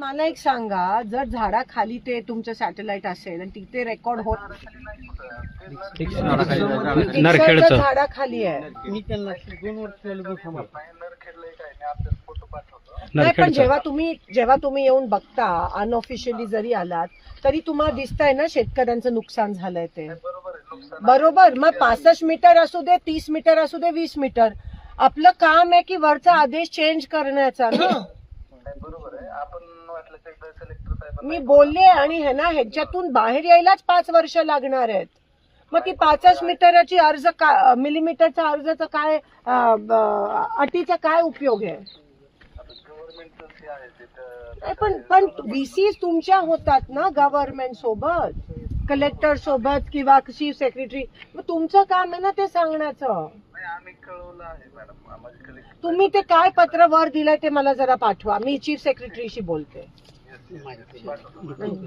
मला एक सांगा जर झाडाखाली ते तुमचं सॅटेलाइट असेल आणि तिथे रेकॉर्ड होत नरखेडचं. झाडाखाली आहे. मी त्यांना दोन वर्ष झाले बघ थांबा. नाही पण नरखेडचं. जेव्हा तुम्ही जेव्हा तुम्ही येऊन बघता अनऑफिशियली जरी आलात तरी तुम्हाला दिसतंय ना शेतकऱ्यांचं नुकसान झालंय ते. बरोबर मग पासष्ट मीटर असू दे तीस मीटर असू दे वीस मीटर. आपलं काम आहे की वरचा आदेश चेंज करण्याचा ना? मी बोलले आणि हे ना ह्याच्यातून बाहेर यायलाच पाच वर्ष लागणार आहेत. मग ती पाचच मीटरची अर्ज का मिलीमीटरचा अर्जाचा काय अं, ब- अटीचा काय उपयोग आहे? नाही, पण पण व्हीसी तुमच्या होतात ना गव्हर्नमेंट सोबत? कलेक्टर सोबत किंवा चीफ सेक्रेटरी मग तुमचं काम आहे ना ते सांगण्याचं. तुम्ही ते काय पत्र वर दिलंय ते मला जरा पाठवा. मी चीफ सेक्रेटरीशी बोलते. माहिती.